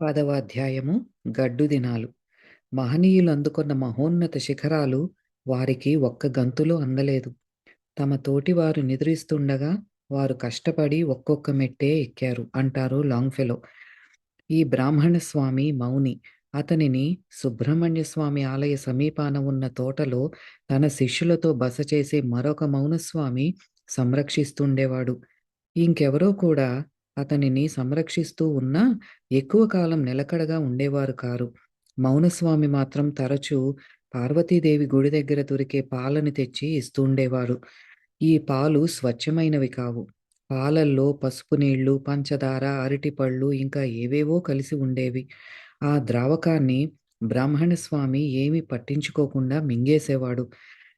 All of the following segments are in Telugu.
పదవ అధ్యాయము గడ్డు దినాలు. మహనీయులు అందుకున్న మహోన్నత శిఖరాలు వారికి ఒక్క గంతులో అందలేదు. తమ తోటి వారు నిద్రిస్తుండగా వారు కష్టపడి ఒక్కొక్క మెట్టే ఎక్కారు అంటారు లాంగ్ఫెలో. ఈ బ్రాహ్మణ స్వామి మౌని అతనిని సుబ్రహ్మణ్య స్వామి ఆలయ సమీపాన ఉన్న తోటలో తన శిష్యులతో బస చేసే మరొక మౌనస్వామి సంరక్షిస్తుండేవాడు. ఇంకెవరో కూడా అతనిని సంరక్షిస్తూ ఉన్నా ఎక్కువ కాలం నిలకడగా ఉండేవారు కారు. మౌనస్వామి మాత్రం తరచూ పార్వతీదేవి గుడి దగ్గర దొరికే పాలని తెచ్చి ఇస్తూ ఉండేవారు. ఈ పాలు స్వచ్ఛమైనవి కావు. పాలల్లో పసుపు నీళ్ళు పంచదార అరటిపళ్ళు ఇంకా ఏవేవో కలిసి ఉండేవి. ఆ ద్రావకాన్ని బ్రాహ్మణ స్వామి ఏమీ పట్టించుకోకుండా మింగేసేవాడు.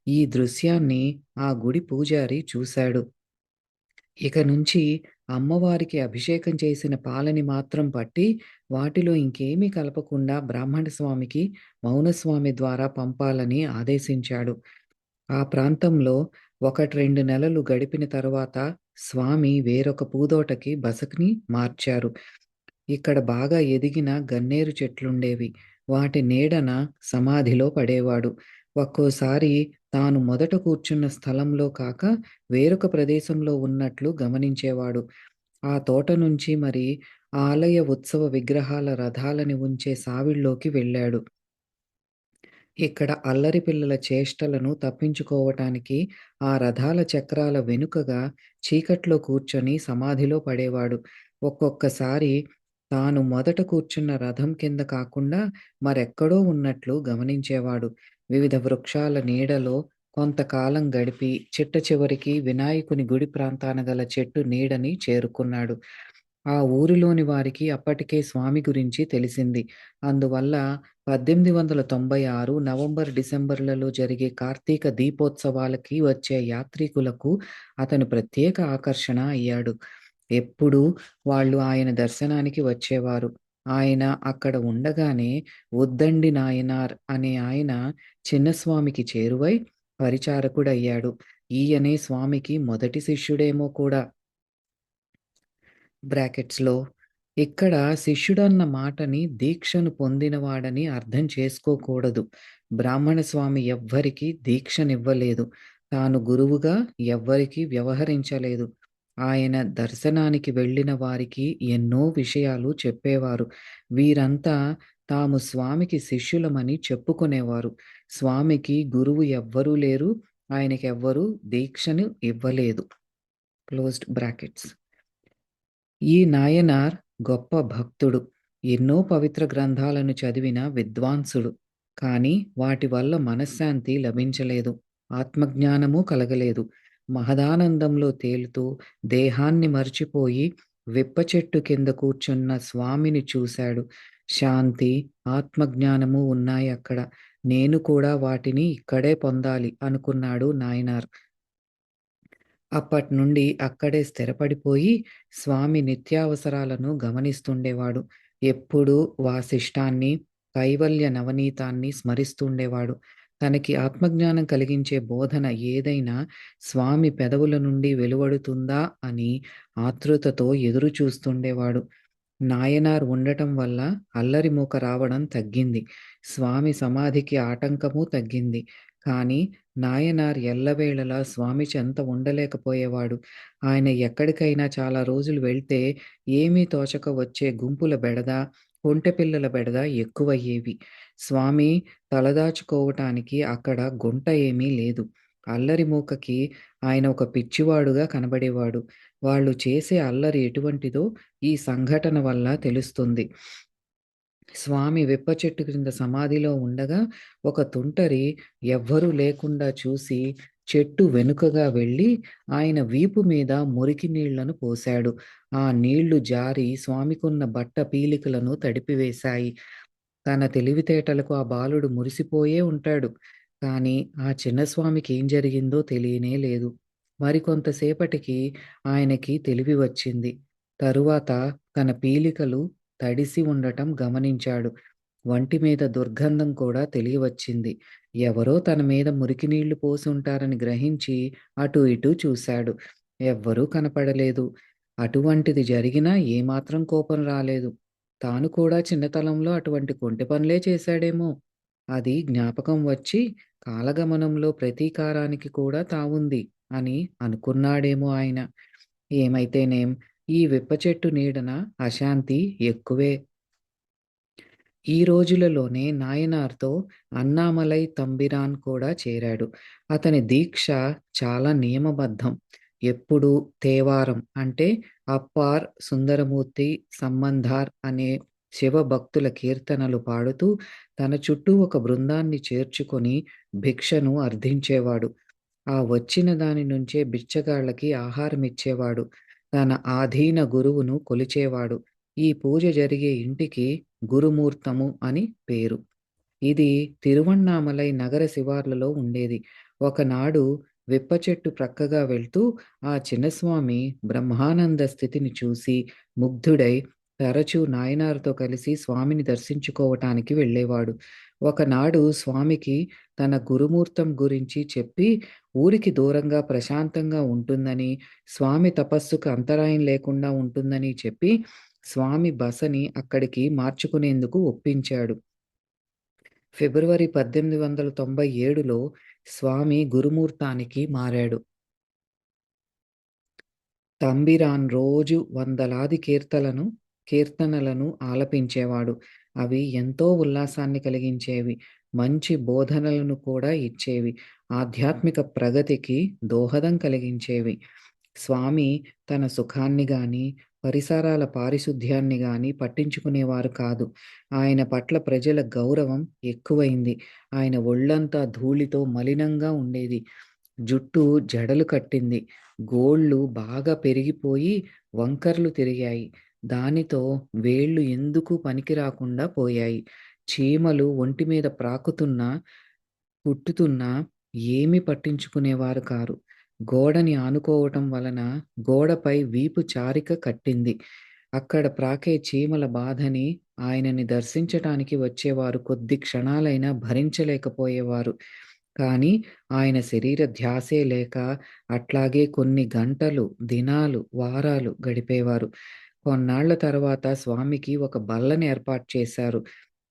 ఈ దృశ్యాన్ని ఆ గుడి పూజారి చూశాడు. ఇక నుంచి అమ్మవారికి అభిషేకం చేసిన పాలని మాత్రం పట్టి వాటిలో ఇంకేమీ కలపకుండా బ్రాహ్మణ స్వామికి మౌనస్వామి ద్వారా పంపాలని ఆదేశించాడు. ఆ ప్రాంతంలో ఒకటి రెండు నెలలు గడిపిన తరువాత స్వామి వేరొక పూదోటకి బసక్ని మార్చారు. ఇక్కడ బాగా ఎదిగిన గన్నేరు చెట్లుండేవి. వాటి నీడన సమాధిలో పడేవాడు. ఒక్కోసారి తాను మొదట కూర్చున్న స్థలంలో కాక వేరొక ప్రదేశంలో ఉన్నట్లు గమనించేవాడు. ఆ తోట నుంచి మరి ఆలయ ఉత్సవ విగ్రహాల రథాలని ఉంచే సావిళ్ళలోకి వెళ్ళాడు. ఇక్కడ అల్లరి పిల్లల చేష్టలను తప్పించుకోవటానికి ఆ రథాల చక్రాల వెనుకగా చీకట్లో కూర్చొని సమాధిలో పడేవాడు. ఒక్కొక్కసారి తాను మొదట కూర్చున్న రథం కింద కాకుండా మరెక్కడో ఉన్నట్లు గమనించేవాడు. వివిధ వృక్షాల నీడలో కొంతకాలం గడిపి చిట్ట చివరికి వినాయకుని గుడి ప్రాంతాన గల చెట్టు నీడని చేరుకున్నాడు. ఆ ఊరిలోని వారికి అప్పటికే స్వామి గురించి తెలిసింది. అందువల్ల పద్దెనిమిది వందల తొంభై ఆరు నవంబర్ డిసెంబర్లలో జరిగే కార్తీక దీపోత్సవాలకి వచ్చే యాత్రికులకు అతను ప్రత్యేక ఆకర్షణ అయ్యాడు. ఎప్పుడూ వాళ్ళు ఆయన దర్శనానికి వచ్చేవారు. ఆయన అక్కడ ఉండగానే ఉద్దండి నాయనార్ అనే ఆయన చిన్నస్వామికి చేరువై పరిచారకుడయ్యాడు. ఈయనే స్వామికి మొదటి శిష్యుడేమో కూడా. బ్రాకెట్స్లో ఇక్కడ శిష్యుడన్న మాటని దీక్షను పొందినవాడని అర్థం చేసుకోకూడదు. బ్రాహ్మణ స్వామి ఎవ్వరికీ దీక్షనివ్వలేదు. తాను గురువుగా ఎవ్వరికీ వ్యవహరించలేదు. ఆయన దర్శనానికి వెళ్ళిన వారికి ఎన్నో విషయాలు చెప్పేవారు. వీరంతా తాము స్వామికి శిష్యులమని చెప్పుకునేవారు. స్వామికి గురువు ఎవ్వరూ లేరు ఆయనకెవ్వరూ దీక్షను ఇవ్వలేదు. Closed brackets. ఈ నాయనార్ గొప్ప భక్తుడు. ఎన్నో పవిత్ర గ్రంథాలను చదివిన విద్వాంసుడు. కానీ వాటి వల్ల మనశ్శాంతి లభించలేదు. ఆత్మజ్ఞానము కలగలేదు. మహదానందంలో తేలుతూ దేహాన్ని మర్చిపోయి విప్ప చెట్టు కింద కూర్చున్న స్వామిని చూశాడు. శాంతి ఆత్మజ్ఞానము ఉన్నాయి అక్కడ. నేను కూడా వాటిని ఇక్కడే పొందాలి అనుకున్నాడు నాయనార్. అప్పటి నుండి అక్కడే స్థిరపడిపోయి స్వామి నిత్యావసరాలను గమనిస్తుండేవాడు. ఎప్పుడూ వాసిష్టాన్ని కైవల్య నవనీతాన్ని స్మరిస్తుండేవాడు. తనకి ఆత్మజ్ఞానం కలిగించే బోధన ఏదైనా స్వామి పెదవుల నుండి వెలువడుతుందా అని ఆతృతతో ఎదురు చూస్తుండేవాడు. నాయనార్ ఉండటం వల్ల అల్లరి మూక రావడం తగ్గింది. స్వామి సమాధికి ఆటంకము తగ్గింది. కానీ నాయనార్ ఎల్లవేళలా స్వామి చెంత ఉండలేకపోయేవాడు. ఆయన ఎక్కడికైనా చాలా రోజులు వెళ్తే ఏమీ తోచక వచ్చే గుంపుల బెడద ఒంటెపిల్లల బెడద ఎక్కువయ్యేవి. స్వామి తలదాచుకోవటానికి అక్కడ గుంట ఏమీ లేదు. అల్లరి మూకకి ఆయన ఒక పిచ్చివాడుగా కనబడేవాడు. వాళ్ళు చేసే అల్లరి ఎటువంటిదో ఈ సంఘటన వల్ల తెలుస్తుంది. స్వామి విప్ప చెట్టు క్రింద సమాధిలో ఉండగా ఒక తుంటరి ఎవ్వరూ లేకుండా చూసి చెట్టు వెనుకగా వెళ్ళి ఆయన వీపు మీద మురికి నీళ్ళను పోశాడు. ఆ నీళ్ళు జారి స్వామికున్న బట్ట పీలికలను తడిపివేశాయి. తన తెలివితేటలకు ఆ బాలుడు మురిసిపోయే ఉంటాడు. కానీ ఆ చిన్నస్వామికి ఏం జరిగిందో తెలియనే లేదు. మరికొంతసేపటికి ఆయనకి తెలివి వచ్చింది. తరువాత తన పీలికలు తడిసి ఉండటం గమనించాడు. వంటి మీద దుర్గంధం కూడా తెలియవచ్చింది ఎవరో తన మీద మురికి నీళ్ళు పోసి ఉంటారని గ్రహించి అటు ఇటు చూశాడు ఎవ్వరూ కనపడలేదు అటువంటిది జరిగినా ఏమాత్రం కోపం రాలేదు తాను కూడా చిన్నతనంలో అటువంటి కొంటి పనులే చేశాడేమో! అది జ్ఞాపకం వచ్చి కాలగమనంలో ప్రతీకారానికి కూడా తావుంది అని అనుకున్నాడేమో ఆయన. ఏమైతేనేం ఈ విప్ప చెట్టు నీడన అశాంతి ఎక్కువే. ఈ రోజులలోనే నాయనార్‌తో అన్నామలై తంబిరాన్ కూడా చేరాడు. అతని దీక్ష చాలా నియమబద్ధం. ఎప్పుడూ తేవారం అంటే అప్పార్ సుందరమూర్తి సంబంధార్ అనే శివభక్తుల కీర్తనలు పాడుతూ తన చుట్టూ ఒక బృందాన్ని చేర్చుకొని భిక్షను అర్థించేవాడు. ఆ వచ్చిన దాని నుంచే బిచ్చగాళ్ళకి ఆహారమిచ్చేవాడు. తన ఆధీన గురువును కొలిచేవాడు. ఈ పూజ జరిగే ఇంటికి గురుమూర్తము అని పేరు. ఇది తిరువణ్ణామలై నగర శివార్లలో ఉండేది. ఒకనాడు విప్ప చెట్టు ప్రక్కగా వెళ్తూ ఆ చిన్నస్వామి బ్రహ్మానంద స్థితిని చూసి ముగ్ధుడై తరచూ నాయనార్‌తో కలిసి స్వామిని దర్శించుకోవటానికి వెళ్ళేవాడు. ఒకనాడు స్వామికి తన గురుమూర్తం గురించి చెప్పి ఊరికి దూరంగా ప్రశాంతంగా ఉంటుందని, స్వామి తపస్సుకు అంతరాయం లేకుండా ఉంటుందని చెప్పి స్వామి బసని అక్కడికి మార్చుకునేందుకు ఒప్పించాడు. ఫిబ్రవరి 1897లో స్వామి గురుమూర్తానికి మారాడు. తంబిరాన్ రోజూ వందలాది కీర్తలను కీర్తనలను ఆలపించేవాడు. అవి ఎంతో ఉల్లాసాన్ని కలిగించేవి. మంచి బోధనలను కూడా ఇచ్చేవి. ఆధ్యాత్మిక ప్రగతికి దోహదం కలిగించేవి. స్వామి తన సుఖాన్ని గాని, పరిసరాల పారిశుధ్యాన్ని కానీ పట్టించుకునేవారు కాదు. ఆయన పట్ల ప్రజల గౌరవం ఎక్కువైంది. ఆయన ఒళ్ళంతా ధూళితో మలినంగా ఉండేది. జుట్టు జడలు కట్టింది. గోళ్ళు బాగా పెరిగిపోయి వంకర్లు తిరిగాయి. దానితో వేళ్ళు ఎందుకు పనికి రాకుండా పోయాయి. చీమలు ఒంటి మీద ప్రాకుతున్నా, కుట్టుతున్నా ఏమి పట్టించుకునేవారు కారు. గోడని ఆనుకోవటం వలన గోడపై వీపు చారిక కట్టింది. అక్కడ ప్రాకే చీమల బాధని ఆయనని దర్శించటానికి వచ్చేవారు కొద్ది క్షణాలైనా భరించలేకపోయేవారు. కానీ ఆయన శరీర ధ్యాసే లేక అట్లాగే కొన్ని గంటలు, దినాలు, వారాలు గడిపేవారు. కొన్నాళ్ళ తర్వాత స్వామికి ఒక బల్లని ఏర్పాటు చేశారు.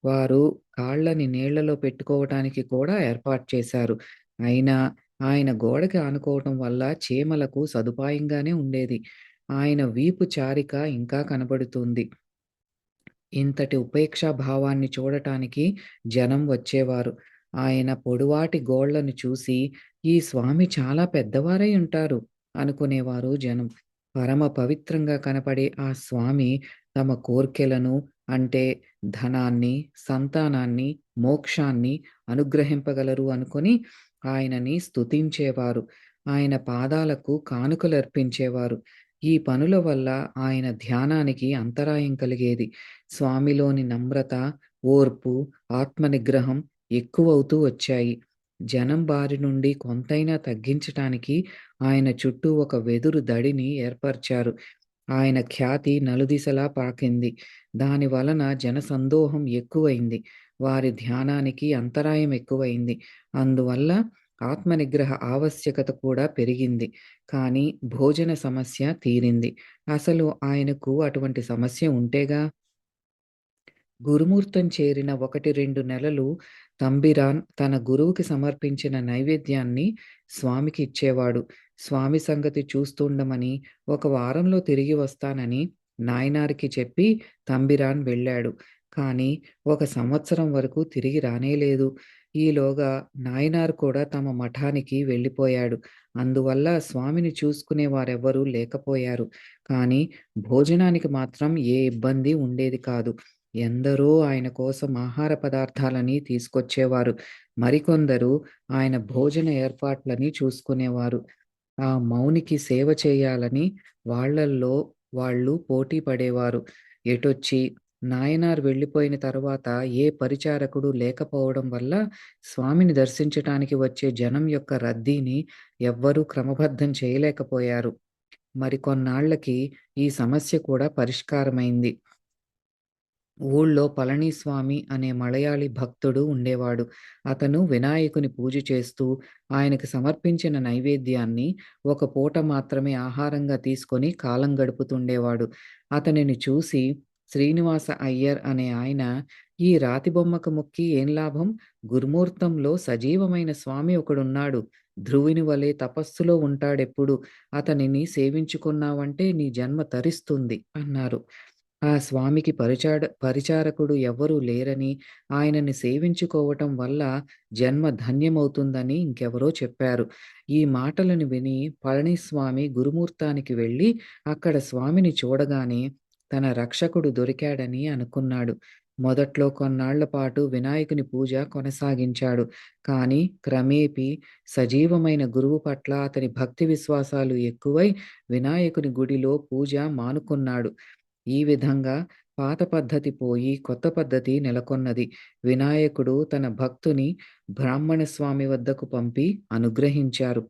వారు కాళ్ళని నీళ్ళలో పెట్టుకోవటానికి కూడా ఏర్పాటు చేశారు. అయినా ఆయన గోడకి ఆనుకోవటం వల్ల చీమలకు సదుపాయంగానే ఉండేది. ఆయన వీపు చారిక ఇంకా కనబడుతుంది. ఇంతటి ఉపేక్షా భావాన్ని చూడటానికి జనం వచ్చేవారు. ఆయన పొడువాటి గోళ్ళను చూసి ఈ స్వామి చాలా పెద్దవారై ఉంటారు అనుకునేవారు జనం. పరమ పవిత్రంగా కనపడే ఆ స్వామి తమ కోర్కెలను అంటే ధనాన్ని, సంతానాన్ని, మోక్షాన్ని అనుగ్రహింపగలరు అనుకొని ఆయనని స్తుతించేవారు. ఆయన పాదాలకు కానుకలర్పించేవారు. ఈ పనుల వల్ల ఆయన ధ్యానానికి అంతరాయం కలిగేది. స్వామిలోని నమ్రత, ఓర్పు, ఆత్మనిగ్రహం ఎక్కువవుతూ వచ్చాయి. జనం బారి నుండి కొంతైనా తగ్గించటానికి ఆయన చుట్టూ ఒక వెదురు దడిని ఏర్పరిచారు ఆయన ఖ్యాతి నలుదిశలా పాకింది. దాని వలన జనసందోహం ఎక్కువైంది. వారి ధ్యానానికి అంతరాయం ఎక్కువైంది. అందువల్ల ఆత్మనిగ్రహ ఆవశ్యకత కూడా పెరిగింది. కానీ భోజన సమస్య తీరింది. అసలు ఆయనకు అటువంటి సమస్య ఉంటేగా! గురుమూర్తం చేరిన ఒకటి రెండు నెలలు తంబిరాన్ తన గురువుకి సమర్పించిన నైవేద్యాన్ని స్వామికి ఇచ్చేవాడు. స్వామి సంగతి చూస్తుండమని, ఒక వారంలో తిరిగి వస్తానని నాయనారికి చెప్పి తంబిరాన్ వెళ్ళాడు. కానీ ఒక సంవత్సరం వరకు తిరిగి రానేలేదు. ఈలోగా నాయనార్ కూడా తమ మఠానికి వెళ్ళిపోయాడు. అందువల్ల స్వామిని చూసుకునే వారెవ్వరూ లేకపోయారు. కానీ భోజనానికి మాత్రం ఏ ఇబ్బంది ఉండేది కాదు. ఎందరో ఆయన కోసం ఆహార పదార్థాలని తీసుకొచ్చేవారు. మరికొందరు ఆయన భోజన ఏర్పాట్లని చూసుకునేవారు. ఆ మౌనికి సేవ చేయాలని వాళ్ళల్లో వాళ్ళు పోటీ పడేవారు. ఎటొచ్చి నాయనార్ వెళ్ళిపోయిన తర్వాత ఏ పరిచారకుడు లేకపోవడం వల్ల స్వామిని దర్శించటానికి వచ్చే జనం యొక్క రద్దీని ఎవ్వరూ క్రమబద్ధం చేయలేకపోయారు. మరికొన్నాళ్ళకి ఈ సమస్య కూడా పరిష్కారమైంది. ఊళ్ళో పళనిస్వామి అనే మలయాళీ భక్తుడు ఉండేవాడు. అతను వినాయకుని పూజ చేస్తూ, ఆయనకు సమర్పించిన నైవేద్యాన్ని ఒక పూట మాత్రమే ఆహారంగా తీసుకొని కాలం గడుపుతుండేవాడు. అతనిని చూసి శ్రీనివాస అయ్యర్ అనే ఆయన ఈ రాతి బొమ్మకు మొక్కి ఏం లాభం? గురుమూర్తంలో సజీవమైన స్వామి ఒకడున్నాడు. ధ్రువుని వలె తపస్సులో ఉంటాడెప్పుడు? అతనిని సేవించుకున్నావంటే నీ జన్మ తరిస్తుంది అన్నారు. ఆ స్వామికి పరిచాడ పరిచారకుడు ఎవ్వరూ లేరని ఆయనని సేవించుకోవటం వల్ల జన్మ ధన్యమవుతుందని ఇంకెవరో చెప్పారు. ఈ మాటలను విని పళనిస్వామి గురుమూర్తానికి వెళ్ళి అక్కడ స్వామిని చూడగానే తన రక్షకుడు దొరికాడని అనుకున్నాడు. మొదట్లో కొన్నాళ్ళ పాటు వినాయకుని పూజ కొనసాగించాడు. కానీ క్రమేపీ సజీవమైన గురువు పట్ల అతని భక్తి విశ్వాసాలు ఎక్కువై వినాయకుని గుడిలో పూజ మానుకున్నాడు. ఈ విధంగా పాత పద్ధతి పోయి కొత్త పద్ధతి నెలకొన్నది. వినాయకుడు తన భక్తుని బ్రాహ్మణ స్వామి వద్దకు పంపి అనుగ్రహించారు.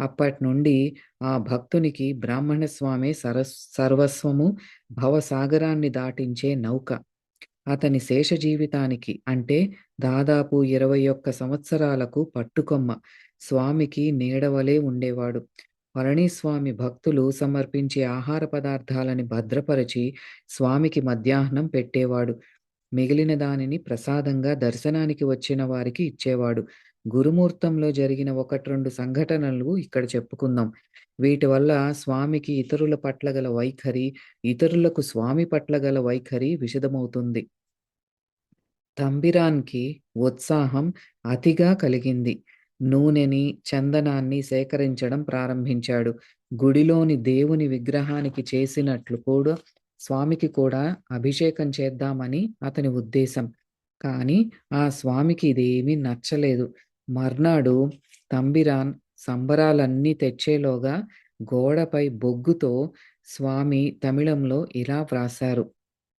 అప్పటి నుండి ఆ భక్తునికి బ్రాహ్మణ స్వామి సరస్ సర్వస్వము భవసాగరాన్ని దాటించే నౌక. అతని శేష జీవితానికి అంటే దాదాపు ఇరవై ఒక్క సంవత్సరాలకు పట్టుకొమ్మ. స్వామికి నీడవలే ఉండేవాడు. పళనిస్వామి భక్తులు సమర్పించే ఆహార పదార్థాలని భద్రపరిచి స్వామికి మధ్యాహ్నం పెట్టేవాడు. మిగిలిన దానిని ప్రసాదంగా దర్శనానికి వచ్చిన వారికి ఇచ్చేవాడు. గురుమూర్తంలో జరిగిన ఒకటి రెండు సంఘటనలు ఇక్కడ చెప్పుకుందాం. వీటి వల్ల స్వామికి ఇతరుల పట్ల గల వైఖరి ఇతరులకు స్వామి పట్ల గల వైఖరి విషదమవుతుంది. తంబిరాన్కి ఉత్సాహం అతిగా కలిగింది. నూనెని చందనాన్ని సేకరించడం ప్రారంభించాడు. గుడిలోని దేవుని విగ్రహానికి చేసినట్లు కూడా స్వామికి కూడా అభిషేకం చేద్దామని అతని ఉద్దేశం. కానీ ఆ స్వామికి ఇదేమీ నచ్చలేదు. మర్నాడు తంబిరాన్ సంబరాలన్నీ తెచ్చేలోగా గోడపై బొగ్గుతో స్వామి తమిళంలో ఇలా వ్రాశారు.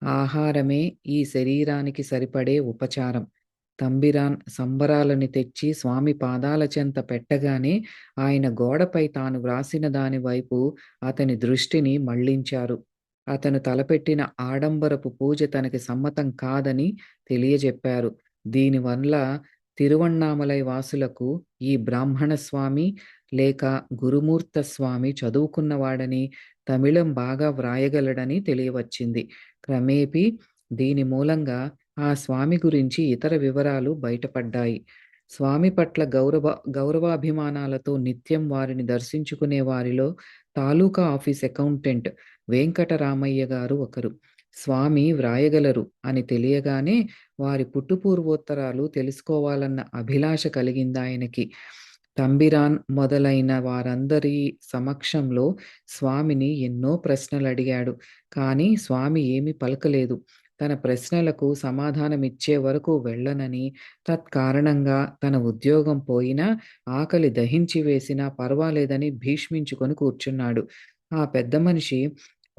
ఆహారమే ఈ శరీరానికి సరిపడే ఉపచారం. తంబిరాన్ సంబరాలని తెచ్చి స్వామి పాదాల చెంత పెట్టగానే ఆయన గోడపై తాను వ్రాసిన దాని వైపు అతని దృష్టిని మళ్ళించారు అతను తలపెట్టిన ఆడంబరపు పూజ తనకి సమ్మతం కాదని తెలియజెప్పారు. దీనివల్ల తిరువణ్ణామలై వాసులకు ఈ బ్రాహ్మణ స్వామి లేక గురుమూర్త స్వామి చదువుకున్నవాడని తమిళం బాగా వ్రాయగలడని తెలియవచ్చింది. క్రమేపీ దీని మూలంగా ఆ స్వామి గురించి ఇతర వివరాలు బయటపడ్డాయి. స్వామి పట్ల గౌరవ గౌరవాభిమానాలతో నిత్యం వారిని దర్శించుకునే వారిలో తాలూకా ఆఫీస్ అకౌంటెంట్ వెంకటరామయ్య గారు ఒకరు. స్వామి వ్రాయగలరు అని తెలియగానే వారి పుట్టుపూర్వోత్తరాలు తెలుసుకోవాలన్న అభిలాష కలిగింది ఆయనకి. తంబిరాన్ మొదలైన వారందరి సమక్షంలో స్వామిని ఎన్నో ప్రశ్నలు అడిగాడు కానీ స్వామి ఏమి పలకలేదు. తన ప్రశ్నలకు సమాధానమిచ్చే వరకు వెళ్ళనని తత్కారణంగా తన ఉద్యోగం పోయినా ఆకలి దహించి వేసినా పర్వాలేదని భీష్మించుకొని కూర్చున్నాడు. ఆ పెద్ద మనిషి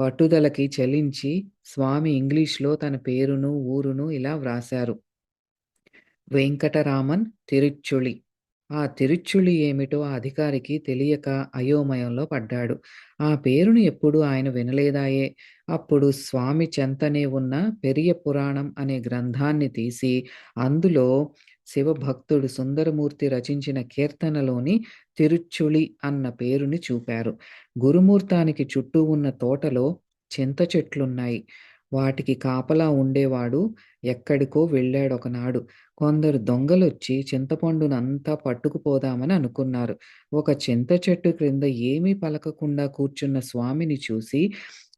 పట్టుదలకి చలించి స్వామి ఇంగ్లీష్లో తన పేరును ఊరును ఇలా వ్రాశారు. వెంకటరామన్ తిరుచుళి ఆ తిరుచుళి ఏమిటో ఆ అధికారికి తెలియక అయోమయంలో పడ్డాడు. ఆ పేరును ఎప్పుడు ఆయన వినలేదాయే. అప్పుడు స్వామి చెంతనే ఉన్న పెరియ పురాణం అనే గ్రంథాన్ని తీసి అందులో శివభక్తుడు సుందరమూర్తి రచించిన కీర్తనలోని తిరుచుళి అన్న పేరుని చూపారు. గురుమూర్తానికి చుట్టూ ఉన్న తోటలో చింత చెట్లున్నాయి. వాటికి కాపలా ఉండేవాడు ఎక్కడికో వెళ్ళాడు ఒకనాడు కొందరు దొంగలొచ్చి చింతపండునంతా పట్టుకుపోదామని అనుకున్నారు. ఒక చింత చెట్టు క్రింద ఏమీ పలకకుండా కూర్చున్న స్వామిని చూసి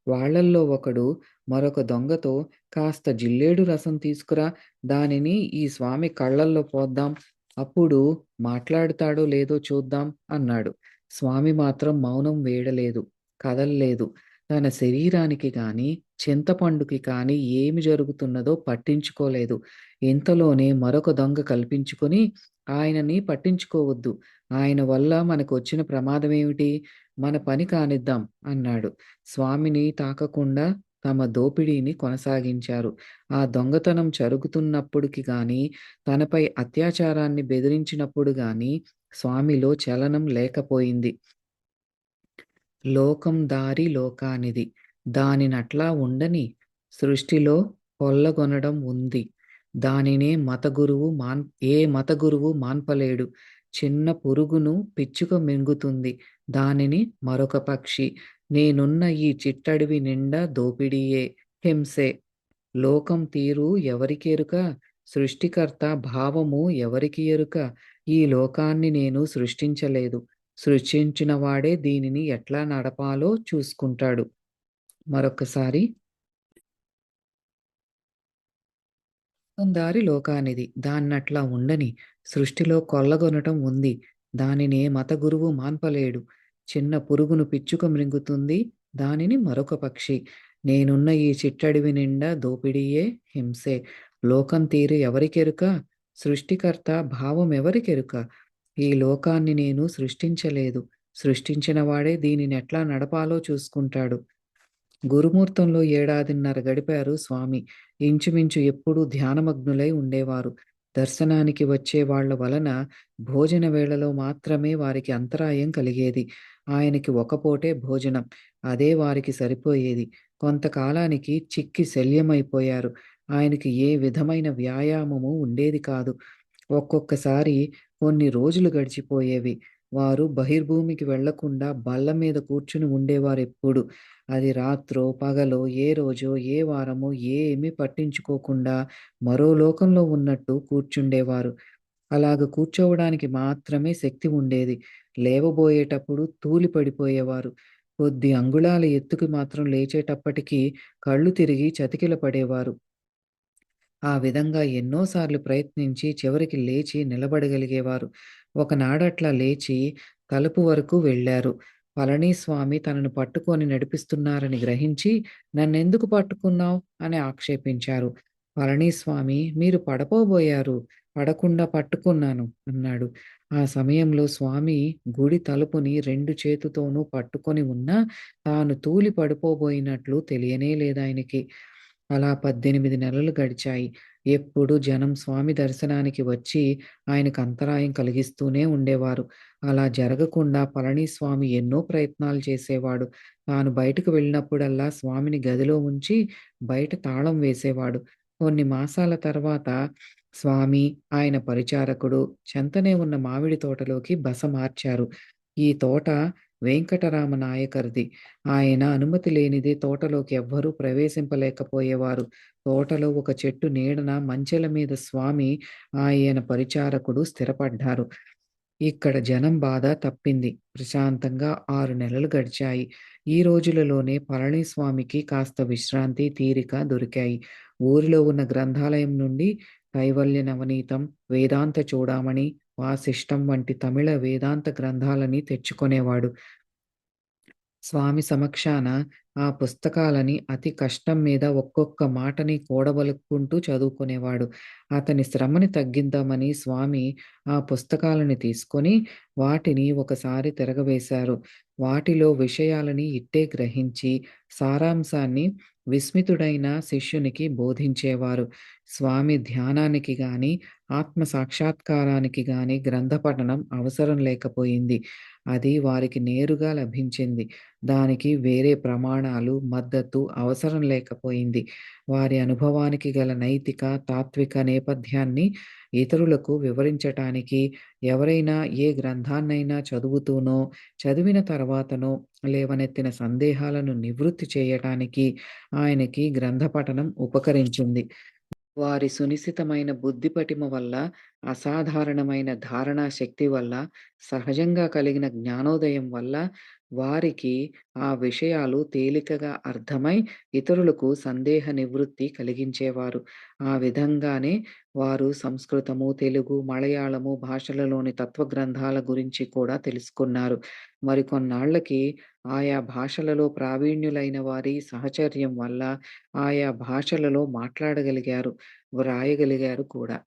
వాళ్ళల్లో ఒకడు మరొక దొంగతో కాస్త జిల్లేడు రసం తీసుకురా దానిని ఈ స్వామి కళ్ళల్లో పోద్దాం అప్పుడు మాట్లాడతాడో లేదో చూద్దాం అన్నాడు. స్వామి మాత్రం మౌనం వేయడలేదు కదల్లేదు. తన శరీరానికి కానీ చింతపండుకి కానీ ఏమి జరుగుతున్నదో పట్టించుకోలేదు. ఇంతలోనే మరొక దొంగ కల్పించుకొని ఆయనని పట్టించుకోవద్దు. ఆయన వల్ల మనకు వచ్చిన ప్రమాదం ఏమిటి మన పని కానిద్దాం అన్నాడు. స్వామిని తాకకుండా తమ దోపిడీని కొనసాగించారు. ఆ దొంగతనం జరుగుతున్నప్పటికి గాని తనపై అత్యాచారాన్ని బెదిరించినప్పుడు గాని స్వామిలో చలనం లేకపోయింది. లోకం దారి లోకానిది. దానినట్లా ఉండని సృష్టిలో పొల్లగొనడం ఉంది. దానినే మతగురువు మాన్ ఏ మత గురువు మాన్పలేడు. చిన్న పురుగును పిచ్చుక మింగుతుంది. దానిని మరొక పక్షి. నేనున్న ఈ చిట్టడివి నిండా దోపిడీయే హింసే లోకం తీరు ఎవరికెరుక? సృష్టికర్త భావము ఎవరికి ఎరుక? ఈ లోకాన్ని నేను సృష్టించలేదు. సృష్టించిన వాడే దీనిని ఎట్లా నడపాలో చూసుకుంటాడు. మరొకసారి దారి లోకానిది. దాన్నట్లా ఉండని. సృష్టిలో కొల్లగొనటం ఉంది. దానినే మత గురువు మాన్పలేడు. చిన్న పురుగును పిచ్చుక మృంగుతుంది. దానిని మరొక పక్షి. నేనున్న ఈ చిట్టడివి నిండా దోపిడీయే, హింసే. లోకం తీరు ఎవరికెరుక? సృష్టికర్త భావం ఎవరికెరుక? ఈ లోకాన్ని నేను సృష్టించలేదు. సృష్టించిన వాడే దీనినెట్లా నడపాలో చూసుకుంటాడు. గురుమూర్తంలో ఏడాదిన్నర గడిపారు స్వామి. ఇంచుమించు ఎప్పుడూ ధ్యానమగ్నులై ఉండేవారు. దర్శనానికి వచ్చే వాళ్ళ వలన భోజన వేళలో మాత్రమే వారికి అంతరాయం కలిగేది. ఆయనకి ఒకపోటే భోజనం. అదే వారికి సరిపోయేది. కొంతకాలానికి చిక్కి శల్యమైపోయారు. ఆయనకి ఏ విధమైన వ్యాయామము ఉండేది కాదు. ఒక్కొక్కసారి కొన్ని రోజులు గడిచిపోయేవి. వారు బహిర్భూమికి వెళ్ళకుండా బల్ల మీద కూర్చుని ఉండేవారు ఎప్పుడు అది రాత్రో, పగలో, ఏ రోజో, ఏ వారమో ఏమీ పట్టించుకోకుండా మరో లోకంలో ఉన్నట్టు కూర్చుండేవారు. అలాగ కూర్చోవడానికి మాత్రమే శక్తి ఉండేది. లేవబోయేటప్పుడు తూలి పడిపోయేవారు. కొద్ది అంగుళాల ఎత్తుకి మాత్రం లేచేటప్పటికీ కళ్ళు తిరిగి చతికిల పడేవారు. ఆ విధంగా ఎన్నోసార్లు ప్రయత్నించి చివరికి లేచి నిలబడగలిగేవారు. ఒకనాడట్లా లేచి తలుపు వరకు వెళ్ళారు పళనిస్వామి తనను పట్టుకొని నడిపిస్తున్నారని గ్రహించి నన్నెందుకు పట్టుకున్నావు అని ఆక్షేపించారు. పళనిస్వామి మీరు పడపోబోయారు. పడకుండా పట్టుకున్నాను అన్నాడు. ఆ సమయంలో స్వామి గుడి తలుపుని రెండు చేతుతోనూ పట్టుకొని ఉన్నా తాను తూలి పడిపోబోయినట్లు తెలియనే లేదాయనకి. అలా పద్దెనిమిది నెలలు గడిచాయి. ఎప్పుడు జనం స్వామి దర్శనానికి వచ్చి ఆయనకు అంతరాయం కలిగిస్తూనే ఉండేవారు. అలా జరగకుండా పళనిస్వామి ఎన్నో ప్రయత్నాలు చేసేవాడు. తాను బయటకు వెళ్ళినప్పుడల్లా స్వామిని గదిలో ఉంచి బయట తాళం వేసేవాడు. కొన్ని మాసాల తర్వాత స్వామి, ఆయన పరిచారకుడు చెంతనే ఉన్న మామిడి తోటలోకి బస మార్చారు. ఈ తోట వెంకటరామ నాయకర్‌ది. ఆయన అనుమతి లేనిదే తోటలోకి ఎవ్వరూ ప్రవేశింపలేకపోయేవారు. తోటలో ఒక చెట్టు నీడన మంచెల మీద స్వామి, ఆయన పరిచారకుడు స్థిరపడ్డారు. ఇక్కడ జనం బాధ తప్పింది. ప్రశాంతంగా ఆరు నెలలు గడిచాయి. ఈ రోజులలోనే పళనిస్వామికి కాస్త విశ్రాంతి, తీరిక దొరికాయి. ఊరిలో ఉన్న గ్రంథాలయం నుండి కైవల్య నవనీతం, వేదాంత చూడామణి, వాసిష్టం వంటి తమిళ వేదాంత గ్రంథాలని తెచ్చుకునేవాడు స్వామి సమక్షాన ఆ పుస్తకాలని అతి కష్టం మీద ఒక్కొక్క మాటని కూడబలుక్కుంటూ చదువుకునేవాడు. అతని శ్రమని తగ్గిద్దామని స్వామి ఆ పుస్తకాలని తీసుకొని వాటిని ఒకసారి తిరగవేశారు. వాటిలో విషయాలని ఇట్టే గ్రహించి సారాంశాన్ని విస్మితుడైన శిష్యునికి బోధించేవారు. స్వామి ధ్యానానికి గాని, ఆత్మ సాక్షాత్కారానికి గాని గ్రంథ పఠనం అవసరం లేకపోయింది. అది వారికి నేరుగా లభించింది. దానికి వేరే ప్రమాణాలు, మద్దతు అవసరం లేకపోయింది. వారి అనుభవానికి గల నైతిక, తాత్విక నేపథ్యాన్ని ఇతరులకు వివరించటానికి, ఎవరైనా ఏ గ్రంథాన్నైనా చదువుతూనో, చదివిన తర్వాతనో లేవనెత్తిన సందేహాలను నివృత్తి చేయటానికి ఆయనకి గ్రంథ పఠనం ఉపకరించింది. వారి సునిశితమైన బుద్ధి పటిమ వల్ల, అసాధారణమైన ధారణా శక్తి వల్ల, సహజంగా కలిగిన జ్ఞానోదయం వల్ల వారికి ఆ విషయాలు తేలికగా అర్థమై ఇతరులకు సందేహ నివృత్తి కలిగించేవారు. ఆ విధంగానే వారు సంస్కృతము, తెలుగు, మలయాళము భాషలలోని తత్వగ్రంథాల గురించి కూడా తెలుసుకున్నారు. మరికొన్నాళ్ళకి ఆయా భాషలలో ప్రావీణ్యులైన వారి సహచర్యం వల్ల ఆయా భాషలలో మాట్లాడగలిగారు, వ్రాయగలిగారు కూడా.